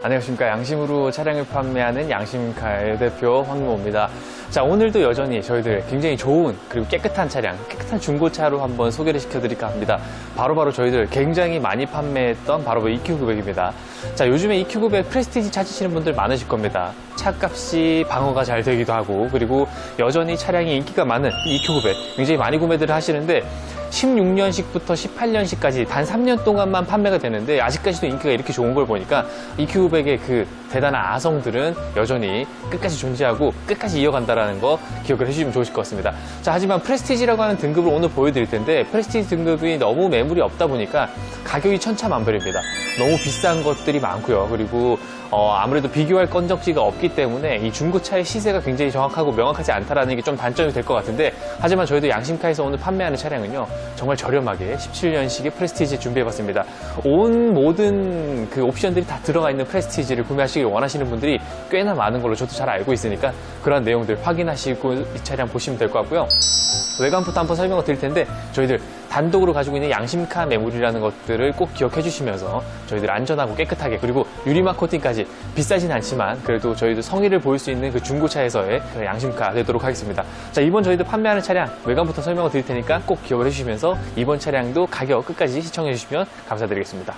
안녕하십니까. 양심으로 차량을 판매하는 양심카의 대표 황모입니다. 자, 오늘도 여전히 저희들 굉장히 좋은 그리고 깨끗한 차량, 깨끗한 중고차로 한번 소개를 시켜드릴까 합니다. 바로 바로 저희들 굉장히 많이 판매했던 바로 EQ900입니다. 자, 요즘에 EQ900 프레스티지 찾으시는 분들 많으실 겁니다. 차값이 방어가 잘 되기도 하고 그리고 여전히 차량이 인기가 많은 EQ900 굉장히 많이 구매들을 하시는데 16년식부터 18년식까지 단 3년 동안만 판매가 되는데 아직까지도 인기가 이렇게 좋은 걸 보니까 EQ500의 그 대단한 아성들은 여전히 끝까지 존재하고 끝까지 이어간다라는 거 기억을 해주시면 좋으실 것 같습니다. 자, 하지만 프레스티지라고 하는 등급을 오늘 보여드릴 텐데 프레스티지 등급이 너무 매물이 없다 보니까 가격이 천차만별입니다. 너무 비싼 것들이 많고요. 그리고 어, 아무래도 비교할 건적지가 없기 때문에 이 중고차의 시세가 굉장히 정확하고 명확하지 않다라는 게 좀 단점이 될 것 같은데 하지만 저희도 양심카에서 오늘 판매하는 차량은요 정말 저렴하게 17년식의 프레스티지 준비해봤습니다. 온 모든 그 옵션들이 다 들어가 있는 프레스티지를 구매하시길 원하시는 분들이 꽤나 많은 걸로 저도 잘 알고 있으니까 그런 내용들 확인하시고 이 차량 보시면 될 것 같고요. 외관부터 한번 설명을 드릴 텐데 저희들 단독으로 가지고 있는 양심카 매물이라는 것들을 꼭 기억해 주시면서 저희들 안전하고 깨끗하게 그리고 유리막 코팅까지 비싸진 않지만 그래도 저희도 성의를 보일 수 있는 그 중고차에서의 그 양심카 되도록 하겠습니다. 자 이번 저희들 판매하는 차량 외관부터 설명을 드릴 테니까 꼭 기억을 해주시면서 이번 차량도 가격 끝까지 시청해 주시면 감사드리겠습니다.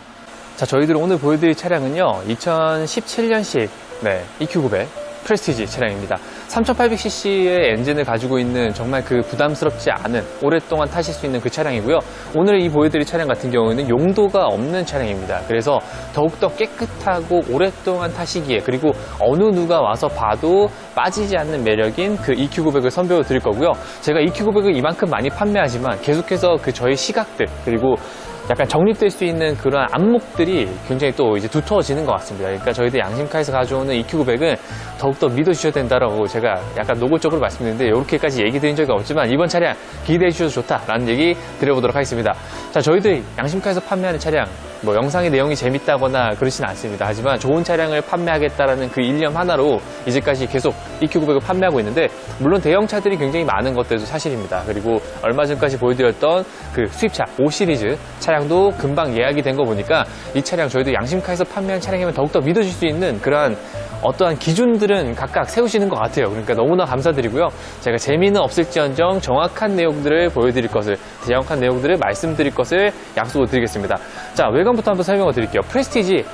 자 저희들 오늘 보여드릴 차량은요 2017년식 네, EQ900 프레스티지 차량입니다. 3800cc의 엔진을 가지고 있는 정말 그 부담스럽지 않은 오랫동안 타실 수 있는 그 차량이고요. 오늘 이 보여드릴 차량 같은 경우에는 용도가 없는 차량입니다. 그래서 더욱더 깨끗하고 오랫동안 타시기에 그리고 어느 누가 와서 봐도 빠지지 않는 매력인 그 EQ900을 선보여 드릴 거고요. 제가 EQ900을 이만큼 많이 판매하지만 계속해서 그 저의 시각들 그리고 약간 정립될 수 있는 그런 안목들이 굉장히 또 이제 두터워지는 것 같습니다. 그러니까 저희들 양심카에서 가져오는 EQ900은 더욱더 믿어주셔야 된다라고 제가 약간 노골적으로 말씀드렸는데 이렇게까지 얘기 드린 적이 없지만 이번 차량 기대해 주셔도 좋다라는 얘기 드려보도록 하겠습니다. 자, 저희들 양심카에서 판매하는 차량 뭐 영상의 내용이 재밌다거나 그렇진 않습니다. 하지만 좋은 차량을 판매하겠다라는 그 일념 하나로 이제까지 계속 EQ900을 판매하고 있는데 물론 대형차들이 굉장히 많은 것들도 사실입니다. 그리고 얼마 전까지 보여드렸던 그 수입차 5 시리즈 차량 도 금방 예약이 된 거 보니까 이 차량 저희도 양심카에서 판매한 차량이면 더욱더 믿어질 수 있는 그러한 어떠한 기준들은 각각 세우시는 것 같아요. 그러니까 너무나 감사드리고요. 제가 재미는 없을지언정 정확한 내용들을 보여드릴 것을, 정확한 내용들을 말씀드릴 것을 약속을 드리겠습니다. 자, 외관부터 한번 설명을 드릴게요. 프레스티지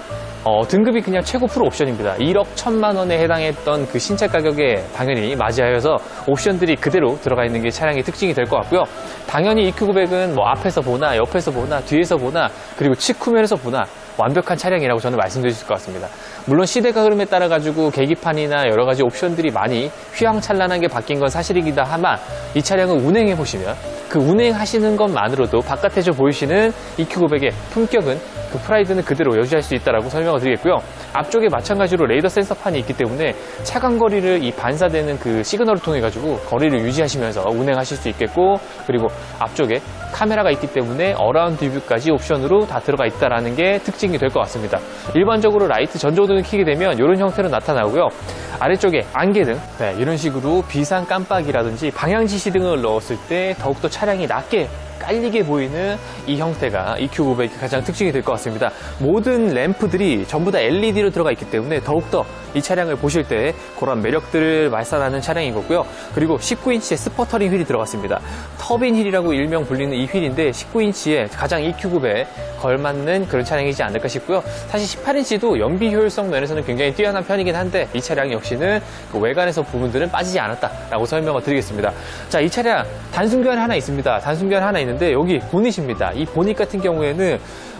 어, 등급이 그냥 최고 프로 옵션입니다. 1억 1천만 원에 해당했던 그 신차 가격에 당연히 맞이하여서 옵션들이 그대로 들어가 있는 게 차량의 특징이 될 것 같고요. 당연히 EQ900은 뭐 앞에서 보나 옆에서 보나 뒤에서 보나 그리고 측후면에서 보나 완벽한 차량이라고 저는 말씀드릴 수 있을 것 같습니다. 물론 시대가 흐름에 따라 가지고 계기판이나 여러 가지 옵션들이 많이 휘황찬란한 게 바뀐 건 사실이기도 하지만 이 차량을 운행해 보시면 그 운행하시는 것만으로도 바깥에서 보이시는 EQ900의 품격은 그 프라이드는 그대로 유지할 수 있다라고 설명을 드리겠고요. 앞쪽에 마찬가지로 레이더 센서판이 있기 때문에 차간 거리를 이 반사되는 그 시그널을 통해 가지고 거리를 유지하시면서 운행하실 수 있겠고 그리고 앞쪽에 카메라가 있기 때문에 어라운드 뷰까지 옵션으로 다 들어가 있다라는 게 특징이 될 것 같습니다. 일반적으로 라이트 전조등을 켜게 되면 이런 형태로 나타나고요. 아래쪽에 안개등 네, 이런 식으로 비상 깜빡이라든지 방향 지시 등을 넣었을 때 더욱더 차량이 낮게 깔리게 보이는 이 형태가 EQ500의 가장 특징이 될 것 같습니다. 모든 램프들이 전부 다 LED로 들어가 있기 때문에 더욱더 이 차량을 보실 때 그런 매력들을 말살하는 차량인 거고요. 그리고 19인치의 스퍼터링 휠이 들어갔습니다. 터빈 휠이라고 일명 불리는 이 휠인데 19인치에 가장 EQ900에 걸맞는 그런 차량이지 않을까 싶고요. 사실 18인치도 연비 효율성 면에서는 굉장히 뛰어난 편이긴 한데 이 차량 역시는 그 외관에서 부분들은 빠지지 않았다라고 설명을 드리겠습니다. 자, 이 차량 단순 교환 하나 있습니다. 단순 교환 하나 있는데 여기 보닛입니다. 이 보닛 같은 경우에는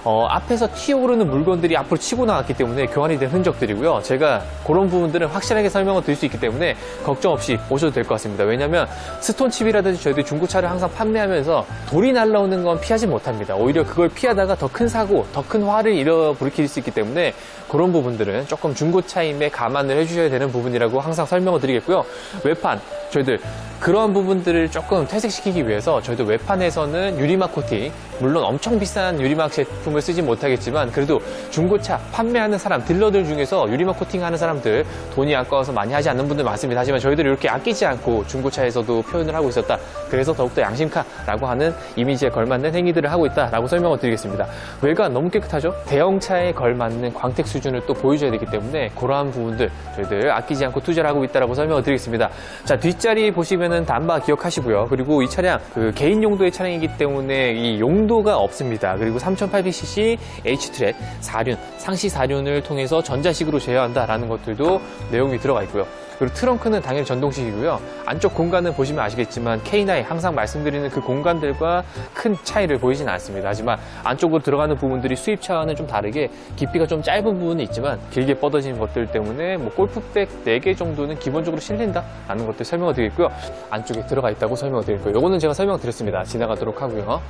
어, 앞에서 튀어오르는 물건들이 앞으로 치고 나갔기 때문에 교환이 된 흔적들이고요. 제가 그런 부분들은 확실하게 설명을 드릴 수 있기 때문에 걱정 없이 오셔도 될 것 같습니다. 왜냐하면 스톤칩이라든지 저희들이 중고차를 항상 판매하면서 돌이 날라오는 건 피하지 못합니다. 오히려 그걸 피하다가 더 큰 사고, 더 큰 화를 일어 불킬 수 있기 때문에 그런 부분들은 조금 중고차임에 감안을 해주셔야 되는 부분이라고 항상 설명을 드리겠고요. 외판, 저희들 그런 부분들을 조금 퇴색시키기 위해서 저희도 외판에서는 유리막 코팅, 물론 엄청 비싼 유리막 제품을 쓰진 못하겠지만 그래도 중고차 판매하는 사람, 딜러들 중에서 유리막 코팅하는 사람들 돈이 아까워서 많이 하지 않는 분들 많습니다. 하지만 저희들이 이렇게 아끼지 않고 중고차에서도 표현을 하고 있었다. 그래서 더욱더 양심카라고 하는 이미지에 걸맞는 행위들을 하고 있다라고 설명을 드리겠습니다. 외관 너무 깨끗하죠? 대형차에 걸맞는 광택 수 준을 또 보여줘야 되기 때문에 그러한 부분들 저희들 아끼지 않고 투자를 하고 있다라고 설명을 드리겠습니다. 자 뒷자리 보시면은 단바 기억하시고요. 그리고 이 차량 그 개인 용도의 차량이기 때문에 이 용도가 없습니다. 그리고 3800cc H트랙 4륜 상시 4륜을 통해서 전자식으로 제어한다라는 것들도 내용이 들어가 있고요. 그리고 트렁크는 당연히 전동식이고요. 안쪽 공간은 보시면 아시겠지만 K9 항상 말씀드리는 그 공간들과 큰 차이를 보이진 않습니다. 하지만 안쪽으로 들어가는 부분들이 수입차와는 좀 다르게 깊이가 좀 짧은 부분이 있지만 길게 뻗어진 것들 때문에 뭐 골프백 4개 정도는 기본적으로 실린다라는 것들 설명을 드리고요. 안쪽에 들어가 있다고 설명을 드릴 거예요. 이거는 제가 설명 드렸습니다. 지나가도록 하고요.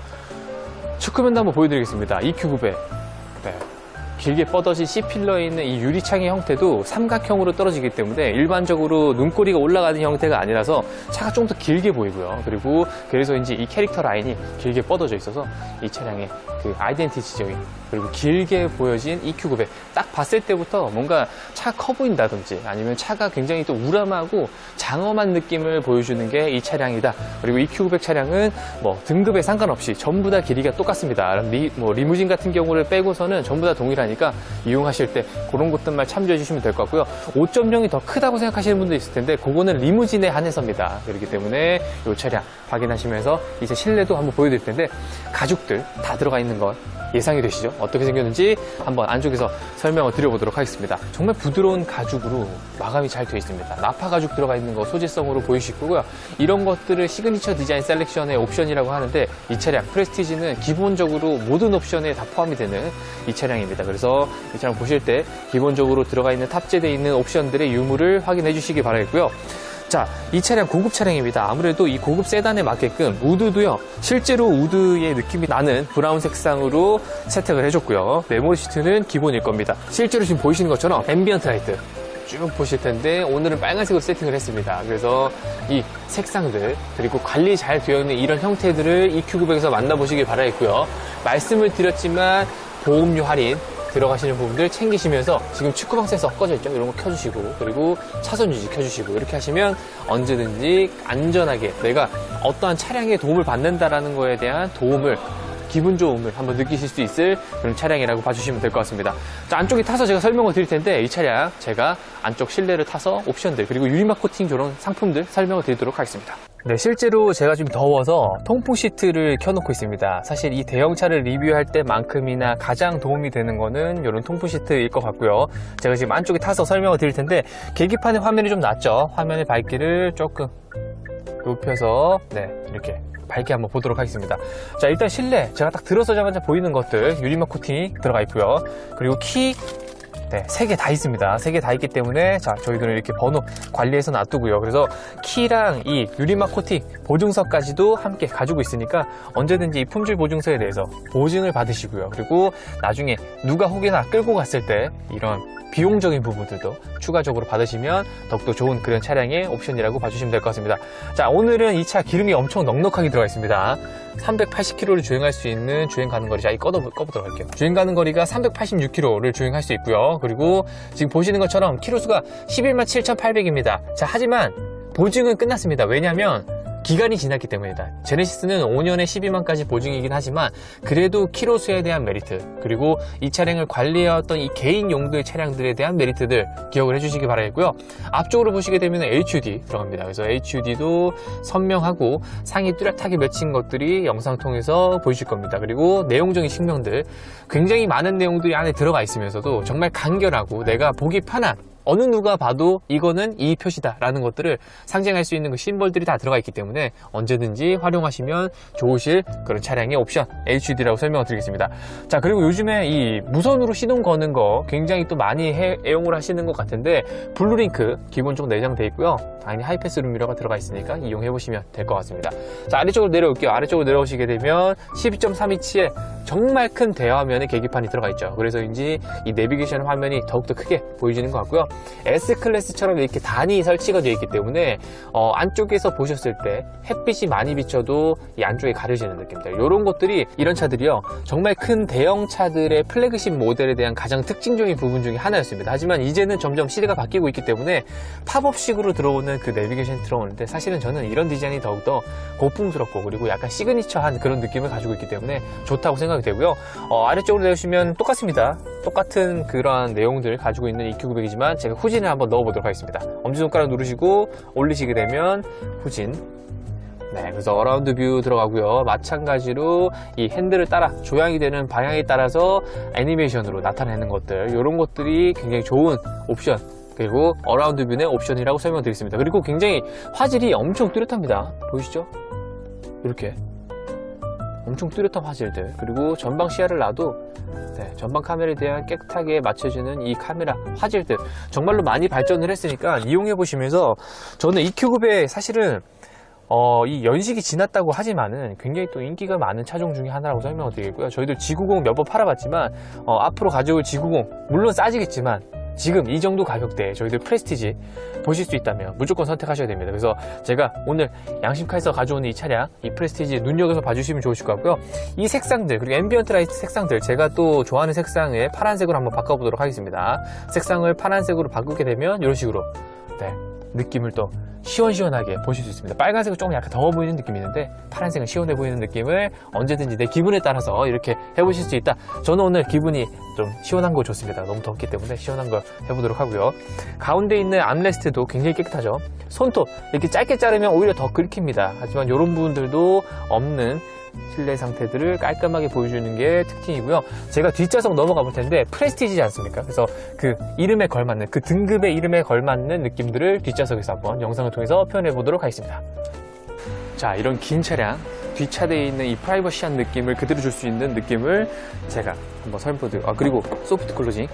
축구면도 한번 보여드리겠습니다. EQ900. 네. 길게 뻗어진 C필러에 있는 이 유리창의 형태도 삼각형으로 떨어지기 때문에 일반적으로 눈꼬리가 올라가는 형태가 아니라서 차가 좀 더 길게 보이고요. 그리고 그래서인지 이 캐릭터 라인이 길게 뻗어져 있어서 이 차량의 그 아이덴티티적인 그리고 길게 보여진 EQ900 딱 봤을 때부터 뭔가 차가 커 보인다든지 아니면 차가 굉장히 또 우람하고 장엄한 느낌을 보여주는 게 이 차량이다. 그리고 EQ900 차량은 뭐 등급에 상관없이 전부 다 길이가 똑같습니다. 리, 뭐 리무진 같은 경우를 빼고서는 전부 다 동일 하니까 이용하실 때 그런 것들만 참조해 주시면 될 것 같고요. 5.0이 더 크다고 생각하시는 분도 있을 텐데 그거는 리무진에 한해서입니다. 그렇기 때문에 이 차량 확인하시면서 이제 실내도 한번 보여드릴 텐데 가죽들 다 들어가 있는 건 예상이 되시죠? 어떻게 생겼는지 한번 안쪽에서 설명을 드려보도록 하겠습니다. 정말 부드러운 가죽으로 마감이 잘 되어 있습니다. 나파 가죽 들어가 있는 거 소재성으로 보이실 거고요. 이런 것들을 시그니처 디자인 셀렉션의 옵션이라고 하는데 이 차량 프레스티지는 기본적으로 모든 옵션에 다 포함이 되는 이 차량입니다. 그래서 이 차량 보실 때 기본적으로 들어가 있는 탑재되어 있는 옵션들의 유무를 확인해 주시기 바라겠고요. 자, 이 차량 고급 차량입니다. 아무래도 이 고급 세단에 맞게끔 우드도요, 실제로 우드의 느낌이 나는 브라운 색상으로 세팅을 해줬고요. 메모리 시트는 기본일 겁니다. 실제로 지금 보이시는 것처럼 앰비언트 라이트 쭉 보실 텐데 오늘은 빨간색으로 세팅을 했습니다. 그래서 이 색상들 그리고 관리 잘 되어 있는 이런 형태들을 EQ900에서 만나보시길 바라겠고요. 말씀을 드렸지만 보험료 할인 들어가시는 부분들 챙기시면서 지금 축구방에서 꺼져 있죠. 이런 거 켜주시고 그리고 차선 유지 켜주시고 이렇게 하시면 언제든지 안전하게 내가 어떠한 차량에 도움을 받는다라는 거에 대한 도움을 기분 좋음을 한번 느끼실 수 있을 그런 차량이라고 봐주시면 될 것 같습니다. 자, 안쪽에 타서 제가 설명을 드릴 텐데 이 차량 제가 안쪽 실내를 타서 옵션들 그리고 유리막 코팅 저런 상품들 설명을 드리도록 하겠습니다. 네, 실제로 제가 좀 더워서 통풍 시트를 켜놓고 있습니다. 사실 이 대형차를 리뷰할 때만큼이나 가장 도움이 되는 거는 이런 통풍 시트일 것 같고요. 제가 지금 안쪽에 타서 설명을 드릴 텐데 계기판의 화면이 좀 낮죠. 화면의 밝기를 조금 높여서 네 이렇게 밝게 한번 보도록 하겠습니다. 자 일단 실내 제가 딱 들어서자마자 보이는 것들 유리막 코팅이 들어가 있고요. 그리고 키 네, 세 개 다 있습니다. 세 개 다 있기 때문에 자 저희들은 이렇게 번호 관리해서 놔두고요. 그래서 키랑 이 유리막 코팅 보증서까지도 함께 가지고 있으니까 언제든지 이 품질 보증서에 대해서 보증을 받으시고요. 그리고 나중에 누가 혹여나 끌고 갔을 때 이런 비용적인 부분들도 추가적으로 받으시면 더욱더 좋은 그런 차량의 옵션이라고 봐주시면 될 것 같습니다. 자, 오늘은 이 차 기름이 엄청 넉넉하게 들어가 있습니다. 380km를 주행할 수 있는 주행 가는 거리. 자, 이 꺼도, 꺼보도록 할게요. 주행 가는 거리가 386km를 주행할 수 있고요. 그리고 지금 보시는 것처럼 키로수가 11만 7,800입니다. 자, 하지만 보증은 끝났습니다. 왜냐면 기간이 지났기 때문이다. 제네시스는 5년에 12만까지 보증이긴 하지만 그래도 키로수에 대한 메리트 그리고 이 차량을 관리해왔던 이 개인 용도의 차량들에 대한 메리트들 기억을 해주시기 바라겠고요. 앞쪽으로 보시게 되면 HUD 들어갑니다. 그래서 HUD도 선명하고 상이 뚜렷하게 맺힌 것들이 영상 통해서 보이실 겁니다. 그리고 내용적인 식명들 굉장히 많은 내용들이 안에 들어가 있으면서도 정말 간결하고 내가 보기 편한 어느 누가 봐도 이거는 이 표시다라는 것들을 상징할 수 있는 그 심벌들이 다 들어가 있기 때문에 언제든지 활용하시면 좋으실 그런 차량의 옵션 HUD라고 설명을 드리겠습니다. 자 그리고 요즘에 이 무선으로 시동 거는 거 굉장히 또 많이 해- 애용을 하시는 것 같은데 블루링크 기본적으로 내장돼 있고요. 당연히 하이패스 룸미러가 들어가 있으니까 이용해 보시면 될 것 같습니다. 자 아래쪽으로 내려올게요. 아래쪽으로 내려오시게 되면 12.3인치의 정말 큰 대화면의 계기판이 들어가 있죠. 그래서인지 이 내비게이션 화면이 더욱더 크게 보여지는 것 같고요. S클래스처럼 이렇게 단이 설치가 되어 있기 때문에 어, 안쪽에서 보셨을 때 햇빛이 많이 비쳐도 이 안쪽에 가려지는 느낌들. 이런 것들이 이런 차들이요. 정말 큰 대형 차들의 플래그십 모델에 대한 가장 특징적인 부분 중에 하나였습니다. 하지만 이제는 점점 시대가 바뀌고 있기 때문에 팝업식으로 들어오는 그 내비게이션 들어오는데 사실은 저는 이런 디자인이 더욱더 고풍스럽고 그리고 약간 시그니처한 그런 느낌을 가지고 있기 때문에 좋다고 생각이 되고요. 어, 아래쪽으로 내주시면 똑같습니다. 똑같은 그러한 내용들을 가지고 있는 EQ900이지만 제가 후진을 한번 넣어보도록 하겠습니다 엄지손가락 누르시고 올리시게 되면 후진 네, 그래서 어라운드 뷰 들어가고요. 마찬가지로 이 핸들을 따라 조향이 되는 방향에 따라서 애니메이션으로 나타내는 것들 이런 것들이 굉장히 좋은 옵션 그리고 어라운드 뷰의 옵션이라고 설명드리겠습니다. 그리고 굉장히 화질이 엄청 뚜렷합니다. 보이시죠? 이렇게 엄청 뚜렷한 화질들 그리고 전방 시야를 놔도 네, 전방 카메라에 대한 깨끗하게 맞춰주는 이 카메라 화질들 정말로 많이 발전을 했으니까 이용해 보시면서 저는 EQ900 사실은 어, 이 연식이 지났다고 하지만은 굉장히 또 인기가 많은 차종 중에 하나라고 설명을 드리겠고요. 저희들 G90 몇 번 팔아봤지만 어, 앞으로 가져올 G90 물론 싸지겠지만 지금 이 정도 가격대에 저희들 프레스티지 보실 수 있다면 무조건 선택하셔야 됩니다. 그래서 제가 오늘 양심카에서 가져온 이 차량, 이 프레스티지 눈여겨서 봐주시면 좋으실 것 같고요. 이 색상들, 그리고 앰비언트 라이트 색상들, 제가 또 좋아하는 색상을 파란색으로 한번 바꿔보도록 하겠습니다. 색상을 파란색으로 바꾸게 되면 이런 식으로 네, 느낌을 또 시원시원하게 보실 수 있습니다. 빨간색은 조금 약간 더워 보이는 느낌이 있는데 파란색은 시원해 보이는 느낌을 언제든지 내 기분에 따라서 이렇게 해보실 수 있다. 저는 오늘 기분이 좀 시원한 거 좋습니다. 너무 덥기 때문에 시원한 걸 해보도록 하고요. 가운데 있는 암레스트도 굉장히 깨끗하죠. 손톱 이렇게 짧게 자르면 오히려 더 긁힙니다. 하지만 이런 부분들도 없는 실내 상태들을 깔끔하게 보여주는 게 특징이고요. 제가 뒷좌석 넘어가 볼 텐데 프레스티지지 않습니까? 그래서 그 이름에 걸맞는 그 등급의 이름에 걸맞는 느낌들을 뒷좌석에서 한번 영상을 통해서 표현해 보도록 하겠습니다. 자, 이런 긴 차량 뒷차대에 있는 이 프라이버시한 느낌을 그대로 줄 수 있는 느낌을 제가 한번 설명드리고 아 그리고 소프트 클로징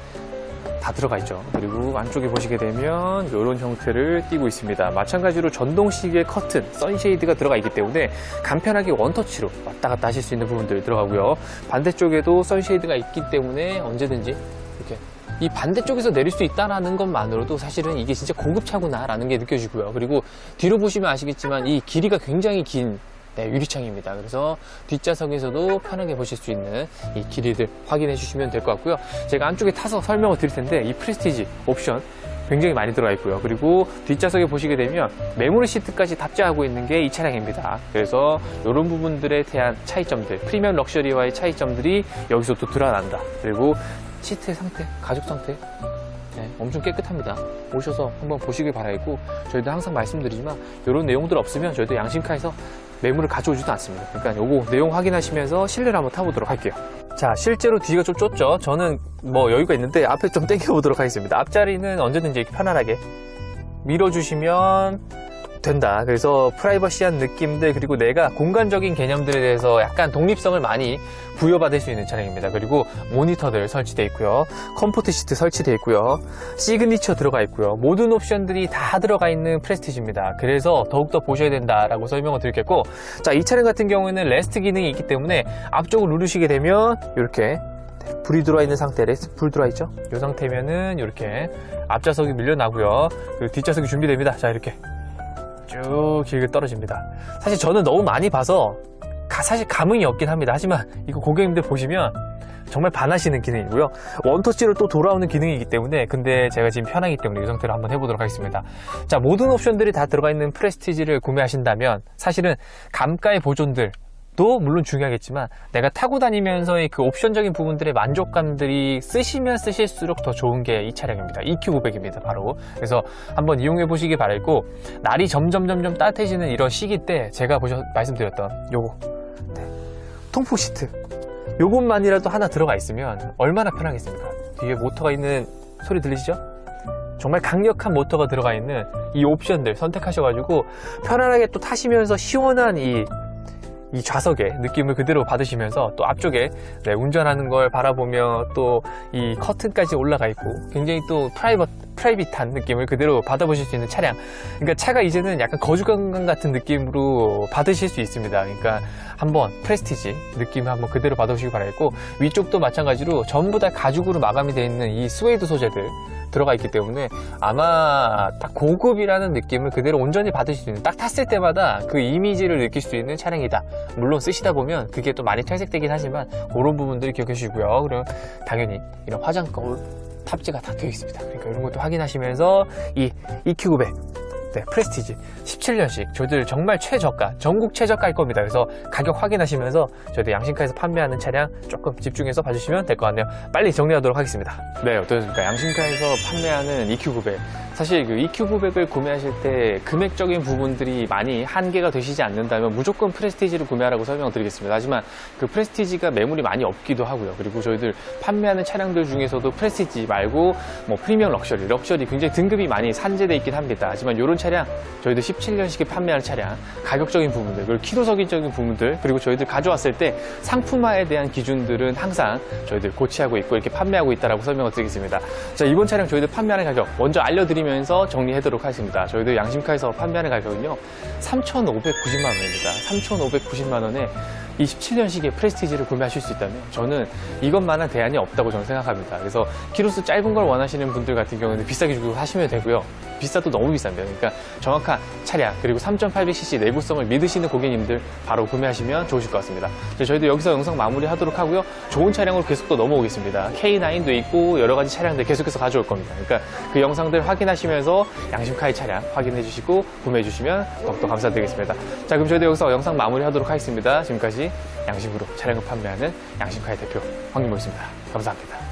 다 들어가 있죠. 그리고 안쪽에 보시게 되면 이런 형태를 띄고 있습니다. 마찬가지로 전동식의 커튼, 선쉐이드가 들어가 있기 때문에 간편하게 원터치로 왔다 갔다 하실 수 있는 부분들 들어가고요. 반대쪽에도 선쉐이드가 있기 때문에 언제든지 이렇게 이 반대쪽에서 내릴 수 있다는 것만으로도 사실은 이게 진짜 고급 차구나라는 게 느껴지고요. 그리고 뒤로 보시면 아시겠지만 이 길이가 굉장히 긴 네, 유리창입니다. 그래서 뒷좌석에서도 편하게 보실 수 있는 이 길이들 확인해 주시면 될 것 같고요. 제가 안쪽에 타서 설명을 드릴 텐데 이 프레스티지 옵션 굉장히 많이 들어가 있고요. 그리고 뒷좌석에 보시게 되면 메모리 시트까지 탑재하고 있는 게 이 차량입니다. 그래서 이런 부분들에 대한 차이점들, 프리미엄 럭셔리와의 차이점들이 여기서 또 드러난다. 그리고 시트의 상태, 가죽 상태, 네, 엄청 깨끗합니다. 오셔서 한번 보시길 바라겠고 저희도 항상 말씀드리지만 이런 내용들 없으면 저희도 양심카에서 매물을 가져오지도 않습니다. 그러니까 요거 내용 확인하시면서 실내를 한번 타보도록 할게요. 자, 실제로 뒤가 좀 좁죠? 저는 뭐 여유가 있는데 앞에 좀 당겨보도록 하겠습니다. 앞자리는 언제든지 편안하게 밀어주시면 된다. 그래서 프라이버시한 느낌들 그리고 내가 공간적인 개념들에 대해서 약간 독립성을 많이 부여받을 수 있는 차량입니다. 그리고 모니터들 설치되어 있고요. 컴포트 시트 설치되어 있고요. 시그니처 들어가 있고요. 모든 옵션들이 다 들어가 있는 프레스티지입니다. 그래서 더욱더 보셔야 된다라고 설명을 드리겠고 자, 이 차량 같은 경우에는 레스트 기능이 있기 때문에 앞쪽을 누르시게 되면 이렇게 불이 들어와 있는 상태, 레스트 불 들어와 있죠? 이 상태면은 이렇게 앞좌석이 밀려나고요. 그리고 뒷좌석이 준비됩니다. 자, 이렇게 쭉 길게 떨어집니다. 사실 저는 너무 많이 봐서 가- 사실 감흥이 없긴 합니다. 하지만 이거 고객님들 보시면 정말 반하시는 기능이고요. 원터치로 또 돌아오는 기능이기 때문에 근데 제가 지금 편하기 때문에 이 상태로 한번 해보도록 하겠습니다. 자 모든 옵션들이 다 들어가 있는 프레스티지를 구매하신다면 사실은 감가의 보존들 도 물론 중요하겠지만 내가 타고 다니면서의 그 옵션적인 부분들의 만족감들이 쓰시면 쓰실수록 더 좋은 게 이 차량입니다. EQ500입니다. 바로. 그래서 한번 이용해 보시기 바라고 날이 점점 점점 따뜻해지는 이런 시기 때 제가 보셔 말씀드렸던 요거 네. 통풍 시트 요것만이라도 하나 들어가 있으면 얼마나 편하겠습니까? 뒤에 모터가 있는 소리 들리시죠? 정말 강력한 모터가 들어가 있는 이 옵션들 선택하셔가지고 편안하게 또 타시면서 시원한 이 이 좌석의 느낌을 그대로 받으시면서 또 앞쪽에 네, 운전하는 걸 바라보며 또 이 커튼까지 올라가 있고 굉장히 또 프라이버, 프라이빗한 느낌을 그대로 받아보실 수 있는 차량. 그러니까 차가 이제는 약간 거주공간 같은 느낌으로 받으실 수 있습니다. 그러니까 한번 프레스티지 느낌을 한번 그대로 받아보시기 바라겠고 위쪽도 마찬가지로 전부 다 가죽으로 마감이 되어 있는 이 스웨이드 소재들 들어가 있기 때문에 아마 딱 고급이라는 느낌을 그대로 온전히 받으실 수 있는 딱 탔을 때마다 그 이미지를 느낄 수 있는 차량이다. 물론 쓰시다 보면 그게 또 많이 퇴색되긴 하지만 그런 부분들을 기억해 주시고요. 그리고 당연히 이런 화장 거울 탑재가 다 되어 있습니다. 그러니까 이런 것도 확인하시면서 이 EQ900 네, 프레스티지 17년식 저희들 정말 최저가 전국 최저가일 겁니다. 그래서 가격 확인하시면서 저희들 양심카에서 판매하는 차량 조금 집중해서 봐주시면 될 것 같네요. 빨리 정리하도록 하겠습니다. 네, 어떠십니까? 양심카에서 판매하는 EQ900 사실 그 EQ900을 구매하실 때 금액적인 부분들이 많이 한계가 되시지 않는다면 무조건 프레스티지를 구매하라고 설명드리겠습니다. 하지만 그 프레스티지가 매물이 많이 없기도 하고요. 그리고 저희들 판매하는 차량들 중에서도 프레스티지 말고 뭐 프리미엄 럭셔리, 럭셔리 굉장히 등급이 많이 산재되어 있긴 합니다. 하지만 이런 차량 저희들 17년식에 판매하는 차량 가격적인 부분들 그리고 키로적인 부분들 그리고 저희들 가져왔을 때 상품화에 대한 기준들은 항상 저희들 고치하고 있고 이렇게 판매하고 있다라고 설명을 드리겠습니다. 자 이번 차량 저희들 판매하는 가격 먼저 알려드리면 서 정리하도록 하겠습니다. 저희들 양심카에서 판매하는 가격은요 3,590만 원입니다. 3,590만 원에 27년식의 프레스티지를 구매하실 수 있다면 저는 이것만한 대안이 없다고 저는 생각합니다. 그래서 키로수 짧은 걸 원하시는 분들 같은 경우는 비싸게 주고 하시면 되고요. 비싸도 너무 비쌉니다. 그러니까 정확한 차량 그리고 3.800cc 내구성을 믿으시는 고객님들 바로 구매하시면 좋으실 것 같습니다. 이제 저희도 여기서 영상 마무리하도록 하고요. 좋은 차량으로 계속 또 넘어오겠습니다. K9도 있고 여러 가지 차량들 계속해서 가져올 겁니다. 그러니까 그 영상들 확인하시면서 양심카이 차량 확인해 주시고 구매해 주시면 더욱더 감사드리겠습니다. 자 그럼 저희도 여기서 영상 마무리하도록 하겠습니다. 지금까지 양심으로 차량을 판매하는 양심카이 대표 황민모였습니다. 감사합니다.